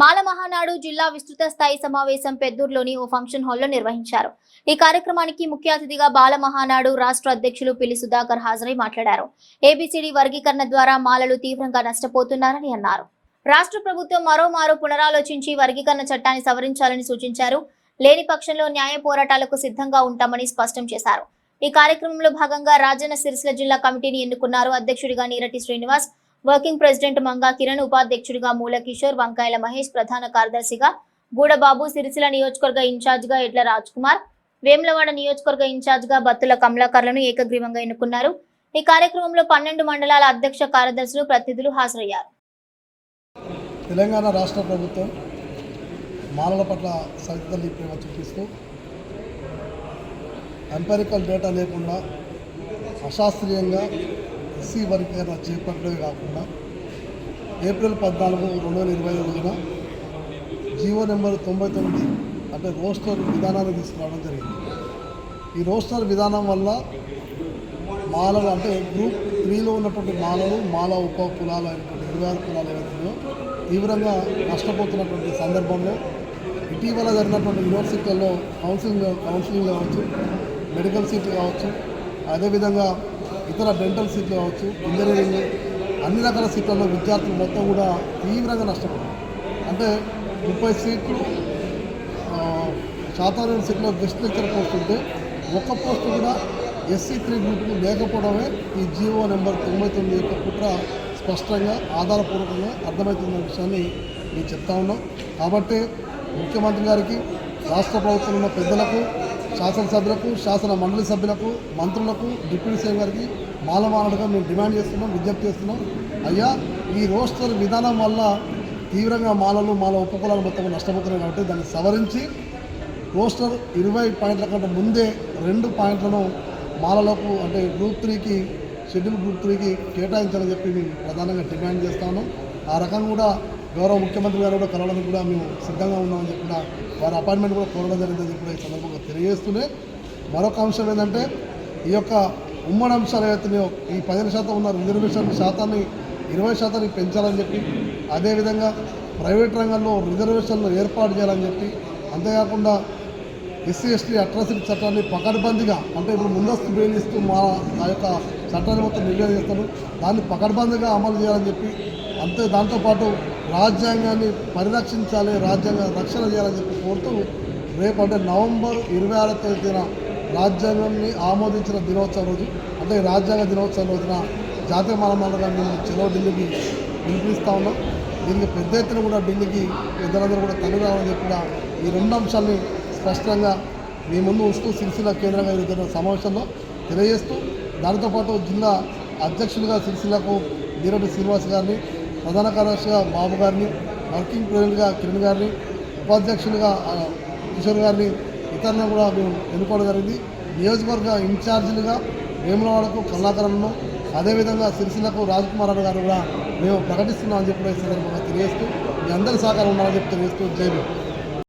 మాల మహానాడు జిల్లా విస్తృత స్థాయి సమావేశం పెద్దూరులోని ఓ ఫంక్షన్ హాల్లో నిర్వహించారు. ఈ కార్యక్రమానికి ముఖ్య అతిథిగా బాల మహానాడు రాష్ట్ర అధ్యక్షులు పిల్లి సుధాకర్ హాజరై మాట్లాడారు. ఏబిసిడి వర్గీకరణ ద్వారా మాలలు తీవ్రంగా నష్టపోతున్నారని అన్నారు. రాష్ట్ర ప్రభుత్వం మరోమారు పునరాలోచించి వర్గీకరణ చట్టాన్ని సవరించాలని సూచించారు. లేని పక్షంలో న్యాయ పోరాటాలకు సిద్ధంగా ఉంటామని స్పష్టం చేశారు. ఈ కార్యక్రమంలో భాగంగా రాజన్న సిరిసిల్ల జిల్లా కమిటీని ఎన్నుకున్నారు. అధ్యక్షుడిగా నీరటి శ్రీనివాస్ వర్కింగ్ ప్రెసిడెంట్ మంగా కిరణ్ ఉపాధ్యక్షుడిగా మూల కిషోర్ వంకాయల మహేష్ ప్రధాన కార్యదర్శిగా గూడబాబు సిరిసిల నియోజకవర్గ ఇన్ఛార్జిగా ఎడ్ల రాజ్ కుమార్ వేములవాడ నియోజకవర్గ ఇన్ఛార్జిగా బత్తుల కమలాకర్లను ఏకగ్రీవంగా ఎన్నుకున్నారు. ఈ కార్యక్రమంలో పన్నెండు మండలాల అధ్యక్ష కార్యదర్శులు ప్రతినిధులు హాజరయ్యారు. తెలంగాణ రాష్ట్ర ప్రభుత్వం మానవుల పట్ల సరితల్లి ప్రేమ చూపిస్తూ ఎంపెరికల్ డేటా లేకుండా అశాస్త్రీయంగా ఎస్సీ వర్గీకరణ చేపట్టడమే కాకుండా ఏప్రిల్ పద్నాలుగు రెండు వేల ఇరవై రోజున జీవో నెంబర్ తొంభై తొమ్మిది అంటే రోస్టర్ విధానాన్ని తీసుకురావడం జరిగింది. ఈ రోస్టర్ విధానం వల్ల మాలలు అంటే గ్రూప్ త్రీలో ఉన్నటువంటి మాలలు మాల ఉప కులాలు అయినటువంటి ఇరవై ఆరు కులాలు ఏవైతున్నాయో తీవ్రంగా నష్టపోతున్నటువంటి సందర్భంలో ఇటీవల జరిగినటువంటి యూనివర్సిటీల్లో కౌన్సిలింగ్ కౌన్సిలింగ్ కావచ్చు మెడికల్ సీట్లు కావచ్చు అదేవిధంగా ఇతర డెంటల్ సీట్లు కావచ్చు ఇంజనీరింగ్ అన్ని రకాల సీట్లలో విద్యార్థులు మొత్తం కూడా తీవ్రంగా నష్టపోయారు. అంటే ముప్పై సీట్లు ఆ, సీట్లో గెస్ట్ లెక్చర్ పోస్ట్ ఉంటే ఒక్క పోస్ట్ కూడా ఎస్సీ త్రీ గ్రూప్కి లేకపోవడమే ఈ జీవో నెంబర్ తొంభై తొమ్మిది యొక్క కుట్ర స్పష్టంగా ఆధారపూర్వకంగా అర్థమవుతున్న విషయాన్ని నేను చెప్తా ఉన్నాం. కాబట్టి ముఖ్యమంత్రి గారికి రాష్ట్ర ప్రభుత్వం ఉన్న పెద్దలకు శాసనసభ్యులకు శాసన మండలి సభ్యులకు మంత్రులకు డిప్యూటీ సీఎం గారికి మాలమానడుగా మేము డిమాండ్ చేస్తున్నాం విజ్ఞప్తి చేస్తున్నాం. అయ్యా ఈ రోస్టర్ విధానం వల్ల తీవ్రంగా మాలలు మాల ఉపకులాలు మొత్తం నష్టపోతున్నాయి కాబట్టి దాన్ని సవరించి రోస్టర్ ఇరవై పాయింట్ల కంటే ముందే రెండు పాయింట్లను మాలలకు అంటే గ్రూప్ త్రీకి షెడ్యూల్ గ్రూప్ త్రీకి కేటాయించాలని చెప్పి మేము ప్రధానంగా డిమాండ్ చేస్తాను ఆ రకంగా కూడా గౌరవ ముఖ్యమంత్రి గారు కూడా కలవడానికి కూడా మేము సిద్ధంగా ఉన్నామని చెప్పి కూడా వారి అపాయింట్మెంట్ కూడా కోరడం జరిగిందని చెప్పి కూడా ఈ సందర్భంగా తెలియజేస్తూనే మరొక అంశం ఏంటంటే ఈ యొక్క ఉమ్మడి అంశాలు ఏవైతున్నాయో ఈ పదిహేను శాతం ఉన్న రిజర్వేషన్ శాతాన్ని ఇరవై శాతానికి పెంచాలని చెప్పి అదేవిధంగా ప్రైవేట్ రంగంలో రిజర్వేషన్లు ఏర్పాటు చేయాలని చెప్పి అంతేకాకుండా ఎస్సీ ఎస్టీ అట్రాసిటీ చట్టాన్ని పకడ్బందీగా అంటే ఇప్పుడు ముందస్తు బెయిల్ ఇస్తూ మా ఆ యొక్క చట్టాన్ని మొత్తం నిర్ణయం దాన్ని పకడ్బందీగా అమలు చేయాలని చెప్పి అంతే దాంతోపాటు రాజ్యాంగాన్ని పరిరక్షించాలి రాజ్యాంగ రక్షణ చేయాలని చెప్పి కోరుతూ రేపు అంటే నవంబర్ ఇరవై ఆరో తేదీన రాజ్యాంగాన్ని ఆమోదించిన దినోత్సవం రోజు అంటే రాజ్యాంగ దినోత్సవం రోజున జాతీయ మానవాళిగా మేము చెలో ఢిల్లీకి పిలిపిస్తా ఉన్నాం. దీనికి పెద్ద ఎత్తున కూడా ఢిల్లీకి పెద్దలందరూ కూడా తల్లి రావాలని చెప్పిన ఈ రెండు అంశాలని స్పష్టంగా మీ ముందు ఉంచుతూ సిరిసిల్ల కేంద్రంగా జరుగుతున్న సమావేశంలో తెలియజేస్తూ దానితోపాటు జిల్లా అధ్యక్షులుగా సిరిసిల్లకు నీరటి శ్రీనివాస్ గారిని ప్రధాన కార్యదర్శిగా బాబు గారిని వర్కింగ్ ప్రెసిడెంట్గా కిరణ్ గారిని ఉపాధ్యక్షులుగా కిషోర్ గారిని ఇతరులను కూడా మేము ఎన్నుకోవడం జరిగింది. నియోజకవర్గ ఇన్ఛార్జీలుగా వేములవాడకు కళాకారులను అదేవిధంగా సిరిసిల్లకు రాజ్కుమార్ రావు గారు కూడా మేము ప్రకటిస్తున్నామని చెప్పి సందర్భంగా తెలియజేస్తూ మీ అందరి సహకారం ఉండాలని చెప్పి తెలియజేస్తూ జై